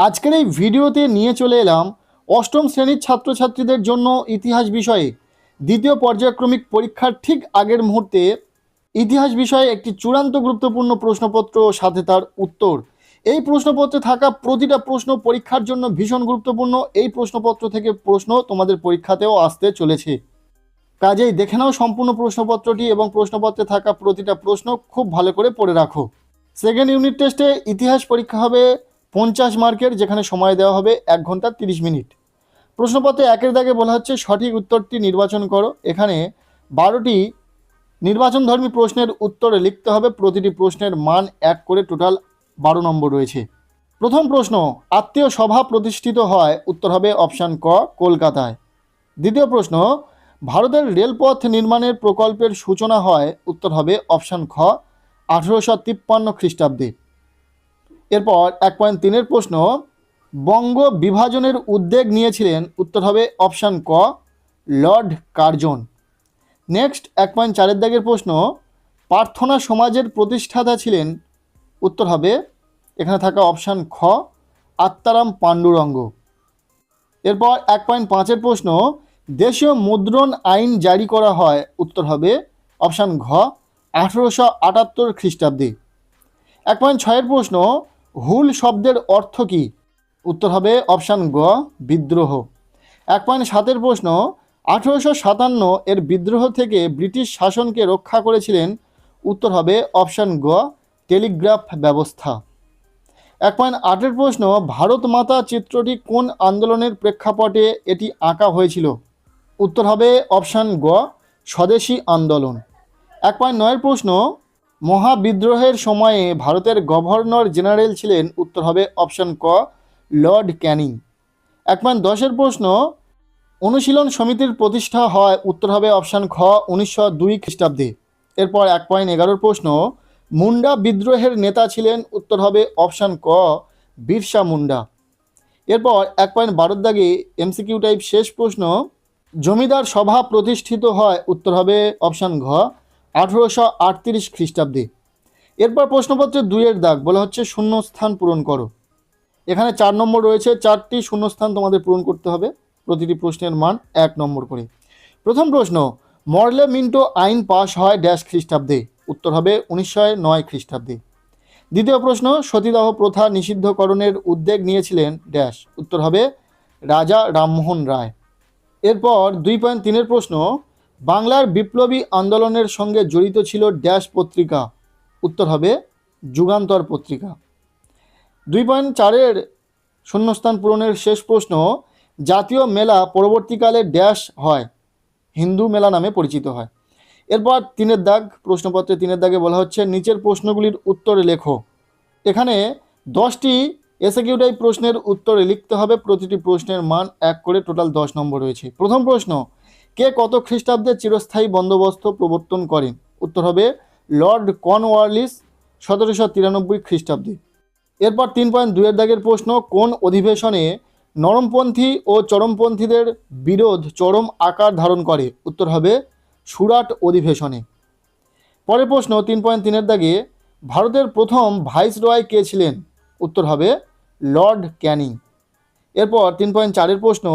আজকের এই ভিডিওতে নিয়ে চলে এলাম অষ্টম শ্রেণির ছাত্রছাত্রীদের জন্য ইতিহাস বিষয়ে। দ্বিতীয় পর্যায়ক্রমিক পরীক্ষার ঠিক আগের মুহূর্তে ইতিহাস বিষয়ে একটি চূড়ান্ত গুরুত্বপূর্ণ প্রশ্নপত্র সাথে তার উত্তর। এই প্রশ্নপত্রে থাকা প্রতিটা প্রশ্ন পরীক্ষার জন্য ভীষণ গুরুত্বপূর্ণ। এই প্রশ্নপত্র থেকে প্রশ্ন তোমাদের পরীক্ষাতেও আসতে চলেছে। কাজেই দেখে নাও সম্পূর্ণ প্রশ্নপত্রটি এবং প্রশ্নপত্রে থাকা প্রতিটা প্রশ্ন খুব ভালো করে পড়ে রাখো। সেকেন্ড ইউনিট টেস্টে ইতিহাস পরীক্ষা হবে পঞ্চাশ মার্কের যেখানে সময় দেওয়া হবে এক ঘণ্টা তিরিশ মিনিট। প্রশ্নপত্রে একের দাগে বলা হচ্ছে, সঠিক উত্তরটি নির্বাচন করো। এখানে বারোটি নির্বাচনধর্মী প্রশ্নের উত্তরে লিখতে হবে, প্রতিটি প্রশ্নের মান এক করে টোটাল বারো নম্বর রয়েছে। প্রথম প্রশ্ন, আত্মীয় সভা প্রতিষ্ঠিত হয়, উত্তর হবে অপশান ক, কলকাতায়। দ্বিতীয় প্রশ্ন, ভারতের রেলপথ নির্মাণের প্রকল্পের সূচনা হয়, উত্তর হবে অপশান খ, আঠেরোশো তিপ্পান্ন খ্রিস্টাব্দে। এরপর এক পয়েন্ট তিনের প্রশ্ন, বঙ্গ বিভাজনের উদ্যোগ নিয়েছিলেন উত্তর হবে অপশান ক, লর্ড কার্জন। নেক্সট এক পয়েন্ট চারের দাগের প্রশ্ন, প্রার্থনা সমাজের প্রতিষ্ঠাতা ছিলেন উত্তর হবে, এখানে থাকা অপশান খ, আত্মারাম পাণ্ডুরঙ্গ। এরপর এক পয়েন্ট পাঁচের প্রশ্ন, দেশীয় মুদ্রণ আইন জারি করা হয় উত্তর হবে অপশান ঘ, আঠেরোশো আটাত্তর খ্রিস্টাব্দে। এক পয়েন্ট ছয়ের প্রশ্ন হুল শব্দের অর্থ কী? উত্তর হবে অপশান গ, বিদ্রোহ। এক পয়েন্ট সাতের প্রশ্ন, আঠেরোশো সাতান্ন এর বিদ্রোহ থেকে ব্রিটিশ শাসনকে রক্ষা করেছিলেন। উত্তর হবে অপশান গ, টেলিগ্রাফ ব্যবস্থা। এক পয়েন্ট আটের প্রশ্ন, ভারত মাতা চিত্রটি কোন আন্দোলনের প্রেক্ষাপটে এটি আঁকা হয়েছিল? উত্তর হবে অপশান গ, স্বদেশী আন্দোলন। এক পয়েন্ট নয়ের প্রশ্ন মহাবিদ্রোহের সময়ে ভারতের গভর্নর জেনারেল ছিলেন, উত্তর হবে অপশান ক, লর্ড ক্যানিং। এক পয়েন্ট দশের প্রশ্ন, অনুশীলন সমিতির প্রতিষ্ঠা হয়, উত্তর হবে অপশান খ, উনিশশো দুই খ্রিস্টাব্দে। এরপর এক পয়েন্ট এগারোর প্রশ্ন, মুন্ডা বিদ্রোহের নেতা ছিলেন, উত্তর হবে অপশান ক, বিরসা মুন্ডা। এরপর এক পয়েন্ট বারোর দাগে এমসিকিউ টাইপ শেষ প্রশ্ন, জমিদার সভা প্রতিষ্ঠিত হয়, উত্তর হবে অপশান ঘ আঠেরোশো আটত্রিশ খ্রিস্টাব্দে। এরপর প্রশ্নপত্রের দুইয়ের দাগ, বলা হচ্ছে শূন্যস্থান পূরণ করো। এখানে চার নম্বর রয়েছে, চারটি শূন্যস্থান তোমাদের পূরণ করতে হবে। প্রতিটি প্রশ্নের মান এক নম্বর করে। প্রথম প্রশ্ন, মরলে মিন্টো আইন পাশ হয় ড্যাশ খ্রিস্টাব্দে। উত্তর হবে উনিশশো নয় খ্রিস্টাব্দে। দ্বিতীয় প্রশ্ন, সতীদাহ প্রথা নিষিদ্ধকরণের উদ্যোগ নিয়েছিলেন ড্যাশ। উত্তর হবে রাজা রামমোহন রায়। এরপর দুই পয়েন্ট তিনের প্রশ্ন বাংলার বিপ্লবী আন্দোলনের সঙ্গে জড়িত ছিল ড্যাশ পত্রিকা। উত্তর হবে যুগান্তর পত্রিকা। দুই পয়েন্ট চারের শূন্যস্থান পূরণের শেষ প্রশ্ন, জাতীয় মেলা পরবর্তীকালে ড্যাশ হয়, হিন্দু মেলা নামে পরিচিত হয়। এরপর তিনের দাগ, প্রশ্নপত্রে তিনের দাগে বলা হচ্ছে, নিচের প্রশ্নগুলির উত্তরে লেখো। এখানে দশটি এসএকিউ টাইপ প্রশ্নের উত্তরে লিখতে হবে, প্রতিটি প্রশ্নের মান এক করে টোটাল দশ নম্বর রয়েছে। প্রথম প্রশ্ন কে কত খ্রিস্টাব্দে চিরস্থায়ী বন্দোবস্ত প্রবর্তন করেন উত্তর হবে লর্ড কর্নওয়ালিস সতেরোশো তিরানব্বই খ্রিস্টাব্দে। এরপর তিন পয়েন্ট দুয়ের দাগের প্রশ্ন, কোন অধিবেশনে নরমপন্থী ও চরমপন্থীদের বিরোধ চরম আকার ধারণ করে? উত্তর হবে সুরাট অধিবেশনে। পরের প্রশ্ন, তিন পয়েন্ট তিনের দাগে ভারতের প্রথম ভাইস রয় কে ছিলেন? উত্তর হবে লর্ড ক্যানিং। এরপর তিন পয়েন্ট চারের প্রশ্ন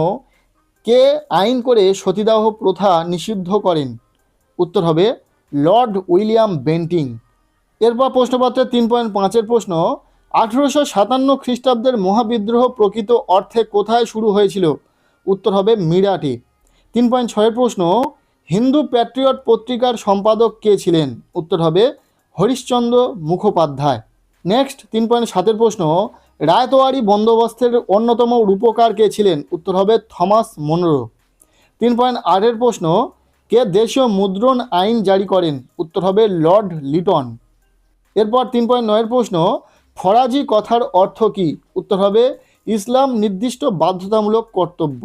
কে আইন করে সতীদাহ প্রথা নিষিদ্ধ করেন? উত্তর হবে লর্ড উইলিয়াম বেন্টিং। এরপর প্রশ্নপত্রের তিন পয়েন্ট পাঁচের প্রশ্ন, আঠেরোশো সাতান্ন খ্রিস্টাব্দের মহাবিদ্রোহ প্রকৃত অর্থে কোথায় শুরু হয়েছিল? উত্তর হবে মিরাটে। তিন পয়েন্ট ছয়ের প্রশ্ন, হিন্দু প্যাট্রিয়ট পত্রিকার সম্পাদক কে ছিলেন? উত্তর হবে হরিশ্চন্দ্র মুখোপাধ্যায়। নেক্সট তিন পয়েন্ট সাতের প্রশ্ন রায়তোয়ারি বন্দোবস্তের অন্যতম রূপকার কে ছিলেন? উত্তর হবে থমাস মনরো। তিন পয়েন্ট আটের প্রশ্ন, কে দেশীয় মুদ্রণ আইন জারি করেন? উত্তর হবে লর্ড লিটন। এরপর তিন পয়েন্ট নয়ের প্রশ্ন, ফরাজি কথার অর্থ কী? উত্তর হবে ইসলাম নির্দিষ্ট বাধ্যতামূলক কর্তব্য।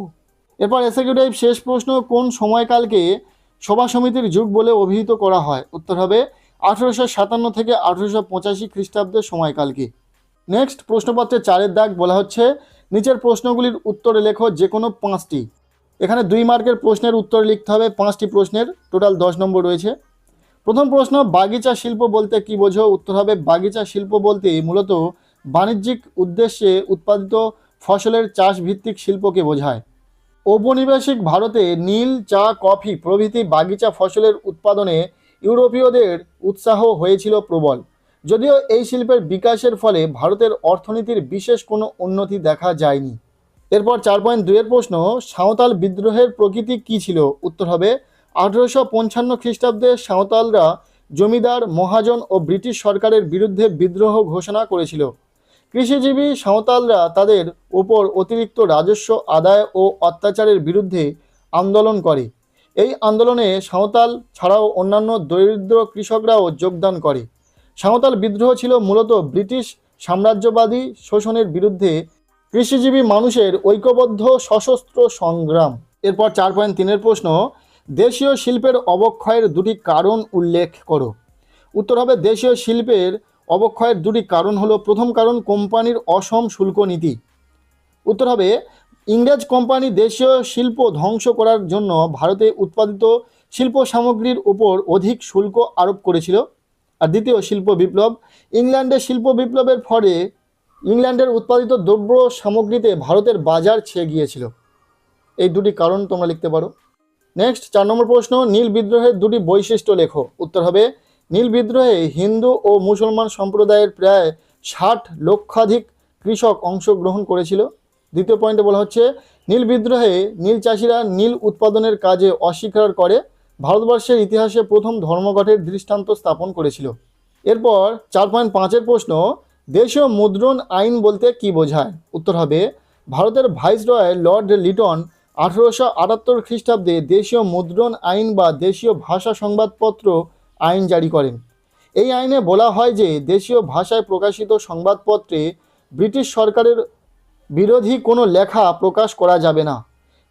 এরপর এসএকিউটিভ শেষ প্রশ্ন, কোন সময়কালকে সভা সমিতির যুগ বলে অভিহিত করা হয়? উত্তর হবে আঠেরোশো সাতান্ন থেকে আঠেরোশো পঁচাশি খ্রিস্টাব্দের সময়কালকে নেক্সট প্রশ্নপত্রে চারের দাগ বলা হচ্ছে, নিচের প্রশ্নগুলির উত্তরে লেখো যে কোনো পাঁচটি। এখানে দুই মার্কের প্রশ্নের উত্তর লিখতে হবে, পাঁচটি প্রশ্নের, টোটাল দশ নম্বর রয়েছে। প্রথম প্রশ্ন, বাগিচা শিল্প বলতে কি বোঝো? উত্তর হবে, বাগিচা শিল্প বলতে মূলত বাণিজ্যিক উদ্দেশ্যে উৎপাদিত ফসলের চাষ ভিত্তিক শিল্পকে বোঝায়। ঔপনিবেশিক ভারতে নীল চা কফি প্রভৃতি বাগিচা ফসলের উৎপাদনে ইউরোপীয়দের উৎসাহ হয়েছিল প্রবল। যদিও এই শিল্পের বিকাশের ফলে ভারতের অর্থনীতির বিশেষ কোনো উন্নতি দেখা যায়নি। এরপর চার পয়েন্ট দুইয়ের প্রশ্ন, সাঁওতাল বিদ্রোহের প্রকৃতি কী ছিল? উত্তর হবে, আঠেরোশো পঞ্চান্ন খ্রিস্টাব্দে সাঁওতালরা জমিদার, মহাজন ও ব্রিটিশ সরকারের বিরুদ্ধে বিদ্রোহ ঘোষণা করেছিল। কৃষিজীবী সাঁওতালরা তাদের ওপর অতিরিক্ত রাজস্ব, আদায় ও অত্যাচারের বিরুদ্ধে আন্দোলন করে। এই আন্দোলনে সাঁওতাল ছাড়াও অন্যান্য দরিদ্র কৃষকরাও যোগদান করে। সাঁওতাল বিদ্রোহ ছিল মূলত ব্রিটিশ সাম্রাজ্যবাদী শোষণের বিরুদ্ধে কৃষিজীবী মানুষের ঐক্যবদ্ধ সশস্ত্র সংগ্রাম। এরপর চার পয়েন্ট তিনের প্রশ্ন, দেশীয় শিল্পের অবক্ষয়ের দুটি কারণ উল্লেখ করো। উত্তর হবে, দেশীয় শিল্পের অবক্ষয়ের দুটি কারণ হলো, প্রথম কারণ কোম্পানির অসম শুল্ক নীতি। উত্তর হবে ইংরেজ কোম্পানি দেশীয় শিল্প ধ্বংস করার জন্য ভারতে উৎপাদিত শিল্প সামগ্রীর উপর অধিক শুল্ক আরোপ করেছিল। আর দ্বিতীয় শিল্প বিপ্লব ইংল্যান্ডের শিল্প বিপ্লবের ফলে ইংল্যান্ডের উৎপাদিত দ্রব্য সামগ্রীতে ভারতের বাজার ছেয়ে গিয়েছিল। এই দুটি কারণ তোমরা লিখতে পারো। নেক্সট চার নম্বর প্রশ্ন, নীল বিদ্রোহের দুটি বৈশিষ্ট্য লেখো। উত্তর হবে, নীল বিদ্রোহে হিন্দু ও মুসলমান সম্প্রদায়ের প্রায় ষাট লক্ষাধিক কৃষক অংশগ্রহণ করেছিল। দ্বিতীয় পয়েন্টে বলা হচ্ছে, নীল বিদ্রোহে নীল চাষিরা নীল উৎপাদনের কাজে অস্বীকার করে। ভারতবর্ষের ইতিহাসে প্রথম ধর্মঘটের দৃষ্টান্ত স্থাপন করেছিল। এরপর চার পয়েন্ট পাঁচের প্রশ্ন, দেশীয় মুদ্রণ আইন বলতে কি বোঝায়? উত্তর হবে, ভারতের ভাইসরয় লর্ড লিটন আঠেরোশো আটাত্তর খ্রিস্টাব্দে দেশীয় মুদ্রণ আইন বা দেশীয় ভাষা সংবাদপত্র আইন জারি করেন। এই আইনে বলা হয় যে, দেশীয় ভাষায় প্রকাশিত সংবাদপত্রে ব্রিটিশ সরকারের বিরোধী কোনো লেখা প্রকাশ করা যাবে না।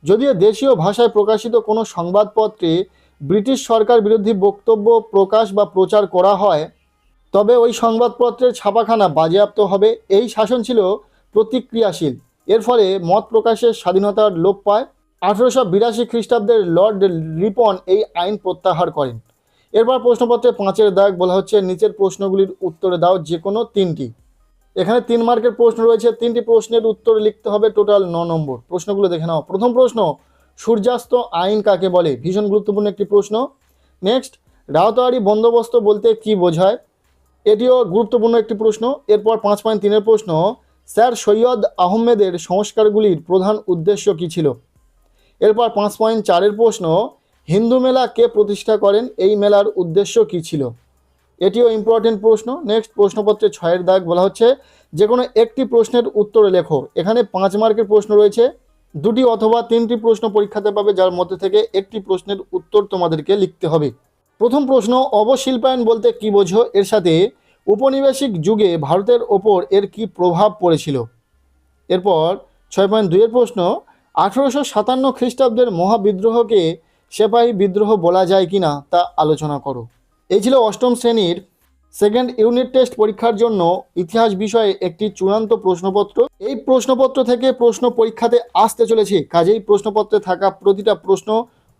যদিও দেশীয় ভাষায় প্রকাশিত কোনো সংবাদপত্রে ব্রিটিশ সরকার বিরোধী বক্তব্য প্রকাশ বা প্রচার করা হয়, তবে ওই সংবাদপত্রের ছাপাখানা বাজেয়াপ্ত হবে, এই শাসন ছিল প্রতিক্রিয়াশীল। এর ফলে মত প্রকাশের স্বাধীনতার লোপ পায়। আঠেরোশো বিরাশি খ্রিস্টাব্দের লর্ড রিপন এই আইন প্রত্যাহার করেন। এরপর প্রশ্নপত্রে পাঁচের দাগ বলা হচ্ছে, নিচের প্রশ্নগুলির উত্তরে দাও যে কোনো তিনটি। এখানে তিন মার্কের প্রশ্ন রয়েছে, তিনটি প্রশ্নের উত্তর লিখতে হবে টোটাল ন নম্বর। প্রশ্নগুলো দেখে নাও। প্রথম প্রশ্ন, সূর্যাস্ত আইন কাকে বলে? ভীষণ গুরুত্বপূর্ণ একটি প্রশ্ন। নেক্সট রাওতারি বন্দোবস্ত বলতে কি বোঝায়? এটিও গুরুত্বপূর্ণ একটি প্রশ্ন। এরপর পাঁচ পয়েন্ট তিনের প্রশ্ন, স্যার সৈয়দ আহমেদের সংস্কারগুলির প্রধান উদ্দেশ্য কী ছিল? এরপর পাঁচ পয়েন্ট চারের প্রশ্ন, হিন্দু মেলা কে প্রতিষ্ঠা করেন? এই মেলার উদ্দেশ্য কী ছিল? এটিও ইম্পর্টেন্ট প্রশ্ন। নেক্সট প্রশ্নপত্রে ছয়ের দাগ বলা হচ্ছে যে কোনো একটি প্রশ্নের উত্তর লেখো। এখানে পাঁচ মার্কের প্রশ্ন রয়েছে, দুটি অথবা তিনটি প্রশ্ন পরীক্ষাতে পাবে, যার মধ্যে থেকে একটি প্রশ্নের উত্তর তোমাদেরকে লিখতে হবে। প্রথম প্রশ্ন, অবশিল্পায়ন বলতে কি বোঝো? এর সাথে উপনিবেশিক যুগে ভারতের ওপর এর কি প্রভাব পড়েছিল? এরপর, ছয় পয়েন্ট দুইয়ের প্রশ্ন, আঠেরোশো সাতান্ন খ্রিস্টাব্দের মহাবিদ্রোহকে সেপাহী বিদ্রোহ বলা যায় কি না তা আলোচনা করো। এই ছিল অষ্টম শ্রেণির সেকেন্ড ইউনিট টেস্ট পরীক্ষার জন্য ইতিহাস বিষয়ে একটি চূড়ান্ত প্রশ্নপত্র। এই প্রশ্নপত্র থেকে প্রশ্ন পরীক্ষাতে আসতে চলেছে, কাজেই প্রশ্নপত্রে থাকা প্রতিটা প্রশ্ন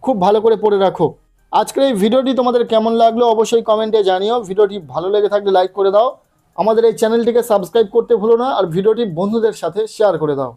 খুব ভালো করে পড়ে রাখো। আজকের এই ভিডিওটি তোমাদের কেমন লাগল অবশ্যই কমেন্টে জানিও। ভিডিওটি ভালো লেগে থাকলে লাইক করে দাও। আমাদের এই চ্যানেলটিকে সাবস্ক্রাইব করতে ভুলো না আর ভিডিওটি বন্ধুদের সাথে শেয়ার করে দাও।